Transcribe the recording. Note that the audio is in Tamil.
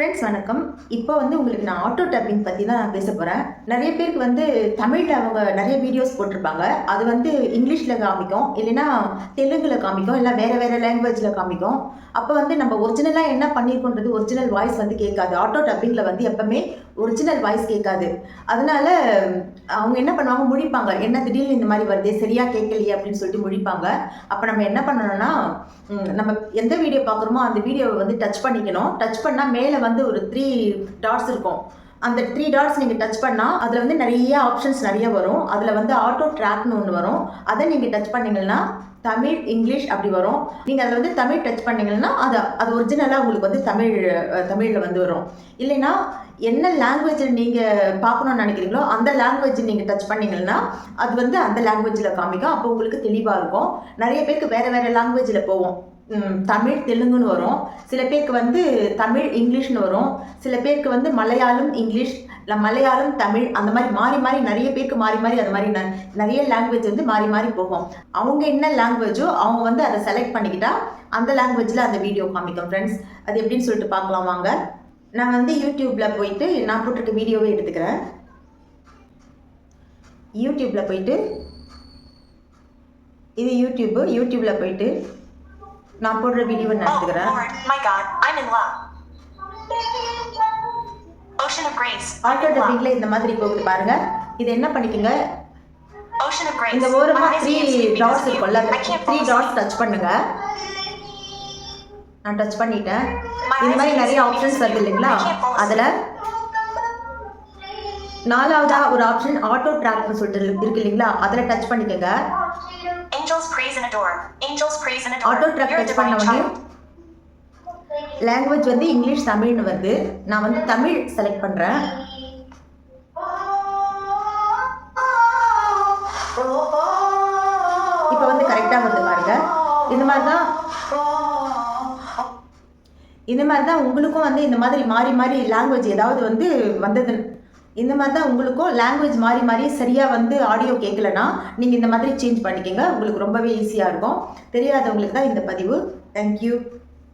ஃப்ரெண்ட்ஸ் வணக்கம். இப்போ வந்து உங்களுக்கு நான் ஆட்டோ டப்பிங் பற்றி தான் பேச போகிறேன் நிறைய பேருக்கு வந்து தமிழில் அவங்க நிறைய வீடியோஸ் போட்டிருப்பாங்க. அது வந்து இங்கிலீஷில் காமிக்கும் இல்லைன்னா தெலுங்கில் காமிக்கும் இல்லை வேறு வேறு லாங்குவேஜில் காமிக்கும். அப்போ வந்து நம்ம ஒரிஜினலாக என்ன பண்ணியிருக்கோன்றது ஒரிஜினல் வாய்ஸ் வந்து கேட்காது. ஆட்டோ டப்பிங்கில் வந்து எப்பவுமே ஒரிஜினல் வாய்ஸ் கேட்காது. அதனால அவங்க என்ன பண்ணுவாங்க முழிப்பாங்க. என்ன திடீர்னு இந்த மாதிரி வருது சரியாக கேட்கலையே அப்படின்னு சொல்லிட்டு முழிப்பாங்க. அப்போ நம்ம என்ன பண்ணணும்னா நம்ம எந்த வீடியோ பார்க்குறோமோ அந்த வீடியோவை வந்து டச் பண்ணிக்கணும். டச் பண்ணால் மேலே வந்து ஒரு த்ரீ டாட்ஸ் இருக்கும். அந்த த்ரீ டாட்ஸ் நீங்கள் டச் பண்ணால் அதில் வந்து நிறைய ஆப்ஷன்ஸ் நிறைய வரும். அதில் வந்து ஆட்டோ ட்ராக்னு ஒன்று வரும். அதை நீங்கள் டச் பண்ணீங்கன்னா தமிழ் இங்கிலீஷ் அப்படி வரும். நீங்கள் அதில் வந்து தமிழ் டச் பண்ணீங்கன்னா அது அது ஒரிஜினலாக உங்களுக்கு வந்து தமிழ் தமிழில் வந்து வரும். இல்லைன்னா என்ன லாங்குவேஜில் நீங்கள் பார்க்கணும்னு நினைக்கிறீங்களோ அந்த லாங்குவேஜ் நீங்கள் டச் பண்ணீங்கன்னா அது வந்து அந்த லாங்குவேஜில் காமிக்கும். அப்போ உங்களுக்கு தெளிவாக இருக்கும். நிறைய பேருக்கு வேறு வேறு லாங்குவேஜில் போவோம் தமிழ் தெலுங்குன்னு வரும். சில பேருக்கு வந்து தமிழ் இங்கிலீஷ்னு வரும். சில பேருக்கு வந்து மலையாளம் இங்கிலீஷ் இல்லை மலையாளம் தமிழ் அந்த மாதிரி மாறி மாறி நிறைய பேருக்கு மாறி மாறி அது மாதிரி ந- நிறைய லாங்குவேஜ் வந்து மாறி மாறி போகும். அவங்க என்ன லாங்குவேஜோ அவங்க வந்து அதை செலக்ட் பண்ணிக்கிட்டா அந்த லாங்குவேஜில் அந்த வீடியோ காமிக்கும் ஃப்ரெண்ட்ஸ் அது எப்படின்னு சொல்லிட்டு பார்க்கலாம் வாங்க. நான் வந்து யூடியூப்பில் போயிட்டு நான் போட்டிருக்க வீடியோவே எடுத்துக்கிறேன். யூடியூப்பில் போயிட்டு இது யூடியூப்பு யூடியூப்பில் போயிட்டு நான் போடுற Oh, God, I'm in love. Ocean of Grace. I'm auto. டப்பிங்கில் இந்த மாதிரி போகுது பாருங்க இது என்ன பண்ணிக்கோங்க Ocean of Grace. இந்த ஓரமா த்ரீ டாட்ஸ். இருக்கும்ல த்ரீ. டாட்ஸ் டச் பண்ணுங்க நான் டச் பண்ணிட்டேன் இந்த மாதிரி நிறைய ஆப்ஷன்ஸ் வருது இல்லைங்களா. அதில் நாலாவதா ஒரு ஆப்ஷன் ஆட்டோ ட்ராக்னு சொல்லிட்டு இருக்கு இல்லைங்களா அதில் டச் பண்ணிக்கோங்க ஆட்டோ ட்ராக் டச் பண்ண உடனே. லாங்குவேஜ் வந்து இங்கிலீஷ் தமிழ்னு வருது. நான் வந்து தமிழ் செலக்ட் பண்ணுறேன் இப்போ வந்து கரெக்டாக வருது பாருங்க. இந்த மாதிரி தான் இந்த மாதிரி தான் உங்களுக்கும் வந்து இந்த மாதிரி மாறி மாறி லாங்குவேஜ் ஏதாவது வந்து வந்தது இந்த மாதிரி தான் உங்களுக்கும் லாங்குவேஜ் மாறி மாறி சரியாக வந்து ஆடியோ கேட்கலன்னா நீங்கள் இந்த மாதிரி சேஞ்ச் பண்ணிக்கோங்க. உங்களுக்கு ரொம்பவே ஈஸியாக இருக்கும். தெரியாதவங்களுக்கு தான் இந்த பதிவு. தேங்க்யூ